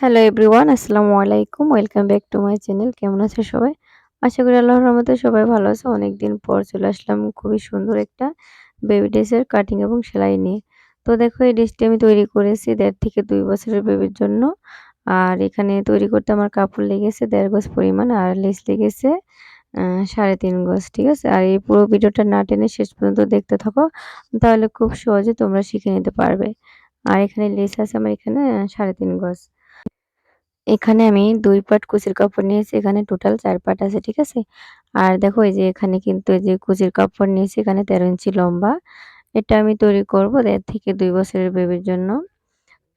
Hello everyone আসসালামু আলাইকুম welcome back to my channel কেমন আছে সবাই? আশা করি আল্লাহর রহমতে সবাই ভালো আছে। অনেকদিন পর চলে আসলাম খুবই সুন্দর একটা বেবি ড্রেসের কাটিং এবং সেলাই নিয়ে। তো দেখো, এই ড্রেসটি আমি তৈরি করেছি দেড় থেকে দুই বছরের বেবির জন্য। আর এখানে তৈরি করতে আমার কাপড় লেগেছে দেড় গজ পরিমাণ আর লেস লেগেছে সাড়ে তিন গজ, ঠিক আছে? আর এই পুরো ভিডিওটা না টেনে শেষ পর্যন্ত দেখতে থাকো, তাহলে খুব সহজে তোমরা শিখে নিতে পারবে। আর এখানে লেস আছে আমার এখানে সাড়ে তিন গজ। এখানে আমি দুই পাট কুচির কাপড় নিয়েছি, এখানে টোটাল চার পাট আছে, ঠিক আছে? আর দেখো এই যে এখানে কিন্তু এই যে কুচির কাপড় নিয়েছি, এখানে তেরো ইঞ্চি লম্বা। এটা আমি তৈরি করব দেড় থেকে দুই বছরের বেবির জন্য।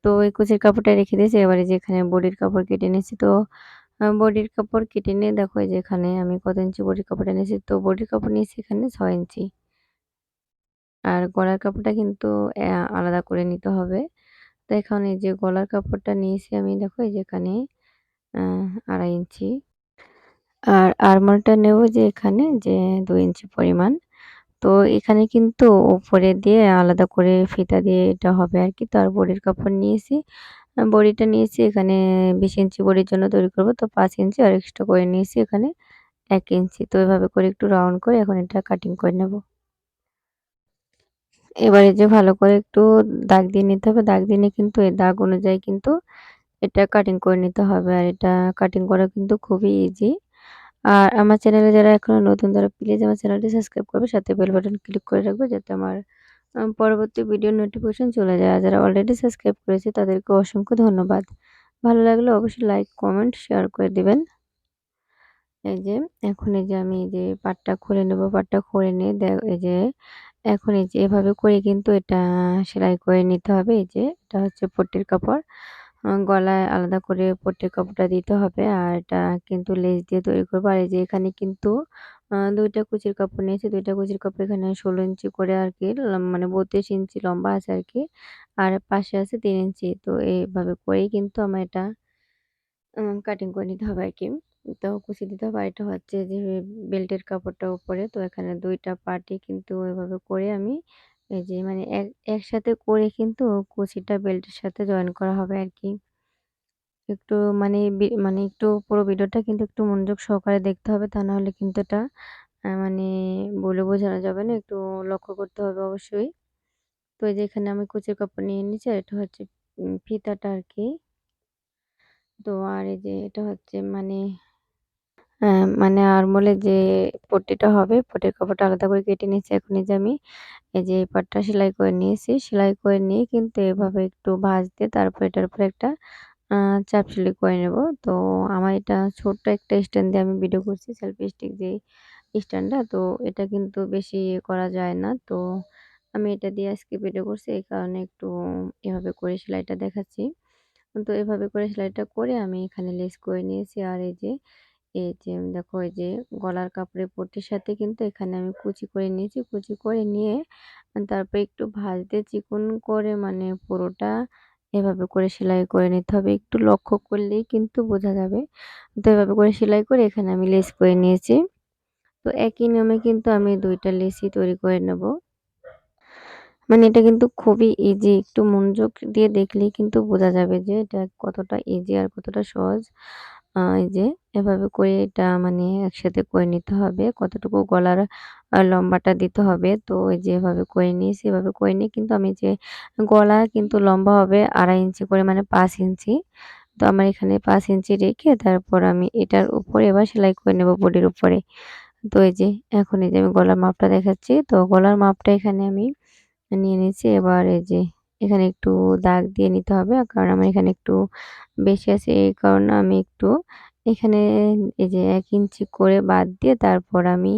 তো এই কুচির কাপড়টা রেখে দিয়েছি, এবারে যে এখানে বডির কাপড় কেটে নিয়েছি। তো বডির কাপড় কেটে নিয়ে দেখো এই যে এখানে আমি কত ইঞ্চি বডির কাপড়টা নিয়েছি। তো বডির কাপড় নিয়েছি এখানে ছয় ইঞ্চি। আর গলার কাপড়টা কিন্তু আলাদা করে নিতে হবে। তো এখানে যে গলার কাপড়টা নিয়েছি, আমি দেখো এই যেখানে আড়াই ইঞ্চি। আর আরমলটা নেব যে এখানে যে দুই ইঞ্চি পরিমাণ। তো এখানে কিন্তু উপরে দিয়ে আলাদা করে ফিতা দিয়ে এটা হবে আর কি। তো আর বডির কাপড় নিয়েছি বডিটা নিয়েছি এখানে বিশ ইঞ্চি বডির জন্য তৈরি করব। তো পাঁচ ইঞ্চি আর এক্সট্রা করে নিয়েছি এখানে এক ইঞ্চি। তো এভাবে করে একটু রাউন্ড করে এখন এটা কাটিং করে নেব। এবারে যে ভালো করে একটু দাগ দিয়ে নিতে হবে। দাগ দিয়ে কিন্তু এই দাগ অনুযায়ী কিন্তু এটা কাটিং করে নিতে হবে আর এটা কাটিং করা কিন্তু খুবই ইজি আর আমার চ্যানেলে যারা এখনও নতুন তারা প্লিজ আমার চ্যানেলটি সাবস্ক্রাইব করবে, সাথে বেল বাটন ক্লিক করে রাখবে যাতে আমার পরবর্তী ভিডিও নোটিফিকেশন চলে যায়। যারা অলরেডি সাবস্ক্রাইব করেছে তাদেরকে অসংখ্য ধন্যবাদ। ভালো লাগলে অবশ্যই লাইক কমেন্ট শেয়ার করে দিবেন। এই যে, এখন এই যে আমি এই যে পাটটা খুলে নেব, পাটটা খুলে নিয়ে এই যে এখন এই যে এভাবে করে কিন্তু এটা সেলাই করে নিতে হবে। এই যে এটা হচ্ছে পট্টির কাপড়। গলায় আলাদা করে পট্টির কাপড়টা দিতে হবে। আর এটা কিন্তু লেস দিয়ে তৈরি করব। আর এই যে এখানে কিন্তু দুইটা কুচির কাপড় নিয়েছি। দুইটা কুচির কাপড় এখানে ষোলো ইঞ্চি করে আর কি মানে বত্রিশ ইঞ্চি লম্বা আছে আর কি। আর পাশে আছে তিন ইঞ্চি। তো এইভাবে করেই কিন্তু আমার এটা কাটিং করে নিতে হবে আর কি। তো কুচি দিতে হবে এটা হচ্ছে যে, বেল্টের কাপড়টা উপরে। তো এখানে দুইটা পার্টি কিন্তু ওইভাবে করে আমি এই যে মানে এক, একসাথে করে কিন্তু কুচিটা বেল্টের সাথে জয়েন করা হবে আর কি একটু মানে মানে একটু পুরো ভিডিওটা কিন্তু একটু মনোযোগ সহকারে দেখতে হবে। তা নাহলে কিন্তু এটা মানে বলে বোঝানো যাবে না। একটু লক্ষ্য করতে হবে অবশ্যই। তো এই যে, এখানে আমি কুচির কাপড় নিয়ে নিচ্ছি আর এটা হচ্ছে ফিতাটা আর কি তো আর এই যে, এটা হচ্ছে মানে মানে আরমোলে যে পট্টিটা হবে, পট্টির কাপড়টা আলাদা করে কেটে নিয়েছি এখন যে আমি। এই যে এই পাটটা সেলাই করে নিয়েছি। সেলাই করে নিয়ে কিন্তু এভাবে একটু ভাঁজ দিয়ে তারপর এটার উপরে একটা চাপ সেলাই করে নেব। তো আমার এটা ছোট্ট একটা স্ট্যান্ড দিয়ে আমি ভিডিও করছি, সেলফি স্টিক যে স্ট্যান্ডটা, তো এটা কিন্তু বেশি করা যায় না। তো আমি এটা দিয়ে আজকে ভিডিও করছি, এই কারণে একটু এভাবে করে সেলাইটা দেখাচ্ছি। তো এভাবে করে সেলাইটা করে আমি এখানে লেস করে নিয়েছি। আর এই যে এই যে দেখো এই যে গলার কাপড়ের পট্টির সাথে কিন্তু এখানে আমি কুচি করে নিয়েছি। কুচি করে নিয়ে তারপর একটু ভাজতে চিকন করে মানে পুরোটা এভাবে করে সেলাই করে নিতে হবে। একটু লক্ষ্য করলেই কিন্তু বোঝা যাবে। তো এভাবে করে সেলাই করে এখানে আমি লেস করে নিয়েছি। তো একই নিয়মে কিন্তু আমি দুইটা লেসই তৈরি করে নেব। মানে এটা কিন্তু খুবই ইজি একটু মনোযোগ দিয়ে দেখলেই কিন্তু বোঝা যাবে যে এটা কতটা ইজি আর কতটা সহজ। এই যে এভাবে করে এটা মানে একসাথে করে নিতে হবে। কতটুকু গলার লম্বাটা দিতে হবে, তো ওই যে এভাবে করে নিয়েছি, এভাবে করে নিয়ে কিন্তু আমি যে গলা কিন্তু লম্বা হবে আড়াই ইঞ্চি করে মানে পাঁচ ইঞ্চি। তো আমার এখানে পাঁচ ইঞ্চি রেখে তারপর আমি এটার উপরে এবার সেলাই করে নেব বডির উপরে। তো এই যে এখন এই যে আমি গলার মাপটা দেখাচ্ছি, তো গলার মাপটা এখানে আমি নিয়ে নিয়েছি। এবার এই যে এখানে একটু দাগ দিয়ে নিতে হবে। কারণ আমার এখানে একটু বেশি আছে, এই কারণে আমি একটু এখানে এই যে এক ইঞ্চি করে বাদ দিয়ে তারপর আমি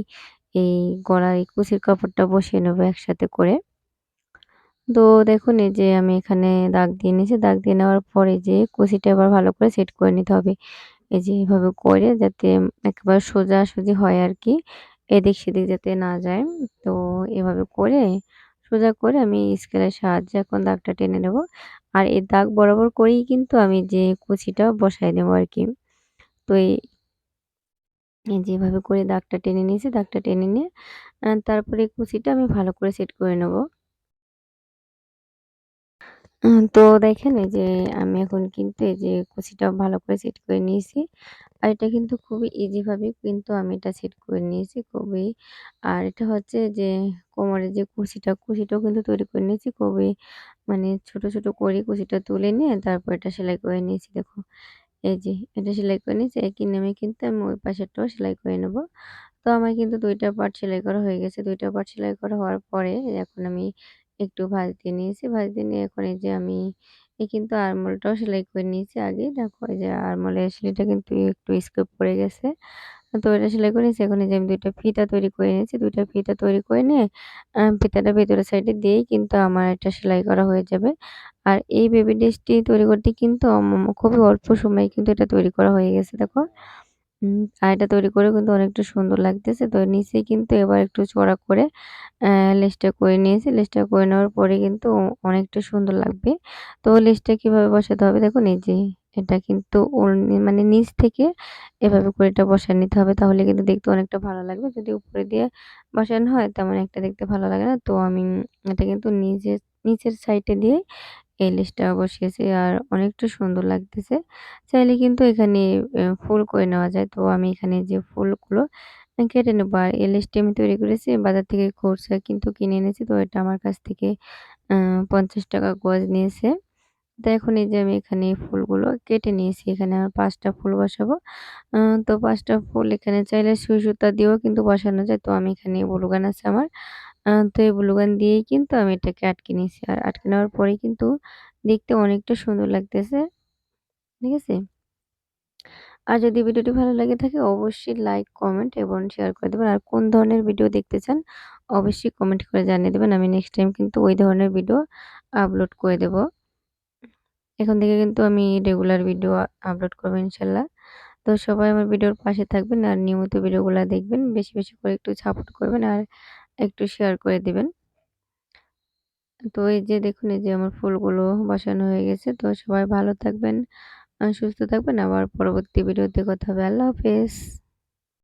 এই গলার এই কুচির কাপড়টা বসিয়ে নেব একসাথে করে। তো দেখুন, এই যে আমি এখানে দাগ দিয়ে নিয়েছি। দাগ দিয়ে নেওয়ার পরে যে কুচিটা আবার ভালো করে সেট করে নিতে হবে। এই যে এভাবে করে যাতে একেবারে সোজাসুজি হয় আর কি, এদিক সেদিক যাতে না যায়। তো এভাবে করে সোজা করে আমি স্কেলের সাহায্যে এখন দাগটা টেনে নেব। আর এই দাগ বরাবর করেই কিন্তু আমি যে কুচিটা বসাই নেব আর কি তো এই যেভাবে করে দাগটা টেনে নিয়েছি, দাগটা টেনে নিয়ে তারপরে কুচিটা আমি ভালো করে সেট করে নেব। তো দেখেন এই যে আমি এখন কিন্তু এই যে কুচিটা ভালো করে সেট করে নিয়েছি। আর এটা কিন্তু খুবই ইজিভাবে কিন্তু আমি এটা সেট করে নিয়েছি খুবই। আর এটা হচ্ছে যে কোমরের যে কুচিটা, কুচিটাও কিন্তু তৈরি করে নিয়েছি খুবই মানে ছোট, ছোট করে কুচিটা তুলে নিয়ে তারপর এটা সেলাই করে নিয়েছি দেখো। এই যে এটা সেলাই করে নিয়েছি একই নিয়মে কিন্তু আমি ওই পাশেরটাও সেলাই করে নেব। তো আমার কিন্তু ২ টা পার্ট সেলাই করা হয়ে গেছে। ২ টা পার্ট সেলাই করা হওয়ার পরে এখন আমি একটু ভাঁজ দিয়ে নিয়েছি। ভাজতে নিয়ে এখন এই যে আমি, এই কিন্তু আরমোলটাও সেলাই করে নিয়েছি আগেই। দেখো এই যে আরমোলের সেলাইটা কিন্তু একটু স্কোপ পড়ে গেছে। তো এটা সেলাই করে নিয়েছি। এখন এই যে আমি দুইটা ফিতা তৈরি করে নিয়েছি। দুইটা ফিতা তৈরি করে নিয়ে ফিতাটা ভেতরের সাইডে দিয়েই কিন্তু আমার এটা সেলাই করা হয়ে যাবে। আর এই বেবি ড্রেসটি তৈরি করতে কিন্তু খুবই অল্প সময়ে কিন্তু এটা তৈরি করা হয়ে গেছে, দেখো। এটা তৈরি করে কিন্তু অনেকটা সুন্দর লাগতেছে। তো নিচে কিন্তু এবার একটু চড়া করে লেসটা করে নিয়েছি। লেসটা করে নেওয়ার পরে কিন্তু অনেকটা সুন্দর লাগবে। তো লেসটা কীভাবে বসাতে হবে দেখো যে এটা কিন্তু মানে নিচ থেকে এভাবে করে এটা বসায় নিতে হবে। তাহলে কিন্তু দেখতে অনেকটা ভালো লাগবে। যদি উপরে দিয়ে বসানো হয়, তেমন একটা দেখতে ভালো লাগে না। তো আমি এটা কিন্তু নিজের, নিচের সাইডে দিয়ে এই লেসটা বসিয়েছি আর অনেকটা সুন্দর লাগতেছে। চাইলে কিন্তু এখানে ফুল করে নেওয়া যায়। তো আমি এখানে যে ফুলগুলো কেটে নেব। আর এই আমি তৈরি করেছি বাজার থেকে খুচরা কিন্তু কিনে এনেছি। তো এটা আমার কাছ থেকে পঞ্চাশ টাকা গজ নিয়েছে। তো এখন এই যে আমি এখানে ফুলগুলো কেটে নিয়েছি। এখানে আমার পাঁচটা ফুল বসাবো। তো পাঁচটা ফুল এখানে চাইলে সুই সুতা দিয়েও কিন্তু বসানো যায়। তো আমি এখানে গ্লু গান আছে আমার। তো এই ব্লুগান দিয়েই কিন্তু আমি এটাকে আটকে নিয়েছি। আর আটকে নেওয়ার পরেই কিন্তু দেখতে অনেকটা সুন্দর লাগতেছে। ঠিক আছে? আর যদি ভিডিওটি ভালো লাগে থাকে অবশ্যই লাইক, কমেন্ট এবং শেয়ার করে দেবেন। আর কোন ধরনের ভিডিও দেখতে চান অবশ্যই কমেন্ট করে জানিয়ে দেবেন। আমি নেক্সট টাইম কিন্তু ওই ধরনের ভিডিও আপলোড করে দেব। এখন থেকে কিন্তু আমি রেগুলার ভিডিও আপলোড করব ইনশাল্লাহ। তো সবাই আমার ভিডিওর পাশে থাকবেন আর নিয়মিত ভিডিওগুলো দেখবেন। বেশি, বেশি করে একটু সাপোর্ট করবেন আর একটু শেয়ার করে দিবেন। তো এই যে দেখুন এই যে আমার ফুলগুলো বসানো হয়ে গেছে। তো সবাই ভালো থাকবেন, সুস্থ থাকবেন। আবার পরবর্তী ভিডিওতে কথা হবে। আল্লাহ হাফেজ।